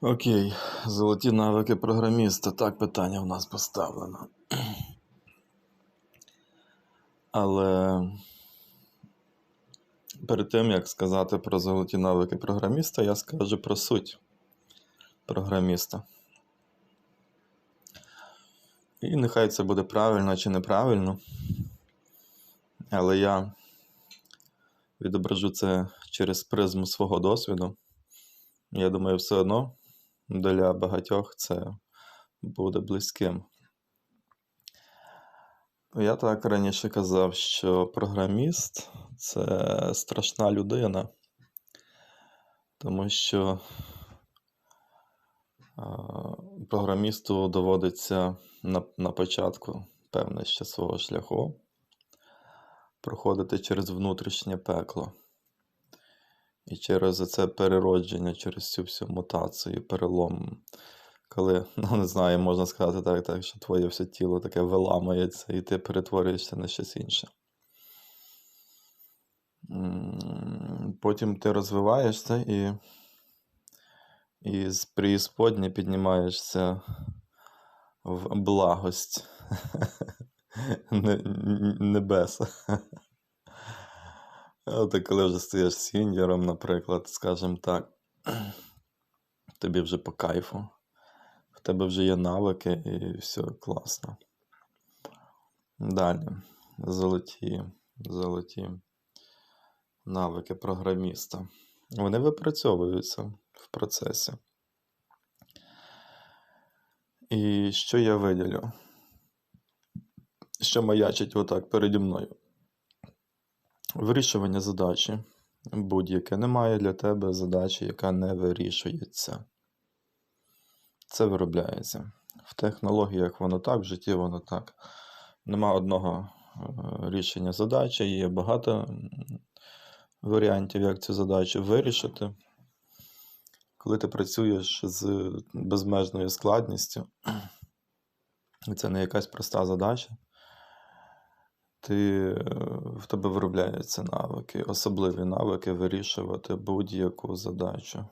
Окей, золоті навики програміста. Так, питання в нас поставлено. Але перед тим, як сказати про золоті навики програміста, я скажу про суть програміста. І нехай це буде правильно чи неправильно. Але я відображу це через призму свого досвіду. Я думаю, все одно для багатьох це буде близьким. Я так раніше казав, що програміст це страшна людина, тому що програмісту доводиться на, на початку певне ще свого шляху проходити через внутрішнє пекло. І через це переродження, через цю всю мутацію, перелом. Коли, ну не знаю, можна сказати так, так, що твоє все тіло таке виламується, і ти перетворюєшся на щось інше. Потім ти розвиваєшся і, і з преісподні піднімаєшся в благость небеса. От коли вже стаєш сіньором, наприклад, скажімо так, тобі вже по кайфу, в тебе вже є навики і все класно. Далі. Золоті, золоті навики програміста. Вони випрацьовуються в процесі. І що я виділю? Що маячить отак переді мною? Вирішування задачі будь-яке. Немає для тебе задачі, яка не вирішується. Це виробляється. В технологіях воно так, в житті воно так. Нема одного е, рішення задачі, є багато варіантів, як цю задачу вирішити. Коли ти працюєш з безмежною складністю, це не якась проста задача, ти, е, в тебе виробляються навики, особливі навики вирішувати будь-яку задачу.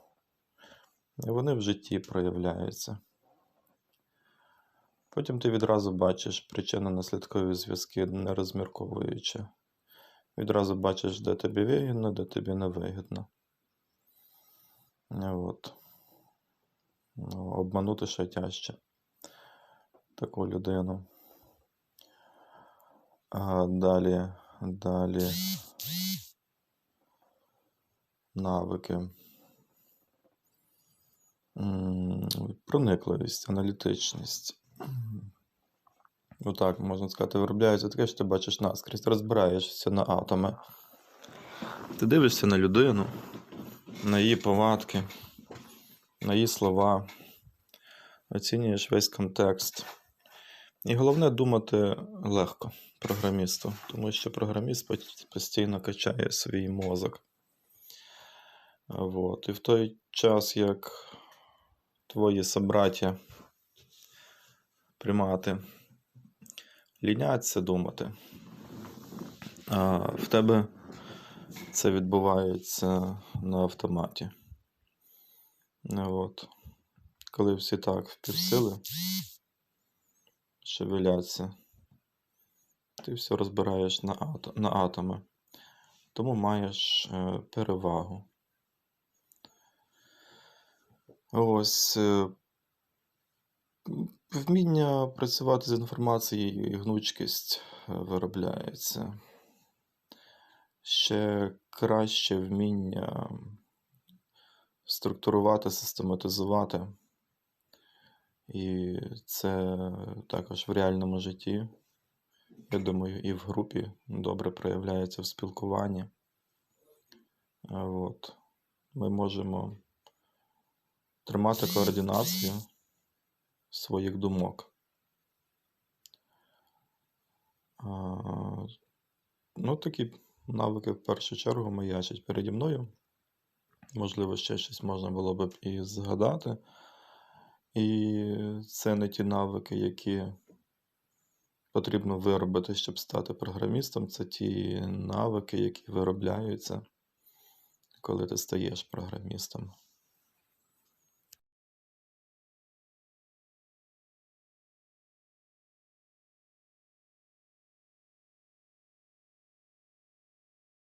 І вони в житті проявляються. Потім ти відразу бачиш причинно-наслідкові зв'язки, не розмірковуючи. Відразу бачиш, де тобі вигідно, де тобі не вигідно. От. Ну, обманути ще тяжче таку людину. Далі, далі. Навики. Проникливість, аналітичність. Отак, можна сказати, виробляється таке, що ти бачиш наскрізь, розбираєшся на атоми. Ти дивишся на людину, на її повадки, на її слова, оцінюєш весь контекст. І головне думати легко програмісту, тому що програміст постійно качає свій мозок. Вот. І в той час, як твої собраті, примати, ліняться думати, а в тебе це відбувається на автоматі. От. Коли всі так впівсили, шевеляться, ти все розбираєш на, ато- на атоми. Тому маєш е, перевагу. Ось е, вміння працювати з інформацією і гнучкість е, виробляється. Ще краще вміння структурувати, систематизувати. І це також в реальному житті, я думаю, і в групі добре проявляється в спілкуванні. От. Ми можемо тримати координацію своїх думок. Ну, такі навики в першу чергу маячать переді мною. Можливо, ще щось можна було б і згадати. І це не ті навики, які потрібно виробити, щоб стати програмістом. Це ті навики, які виробляються, коли ти стаєш програмістом.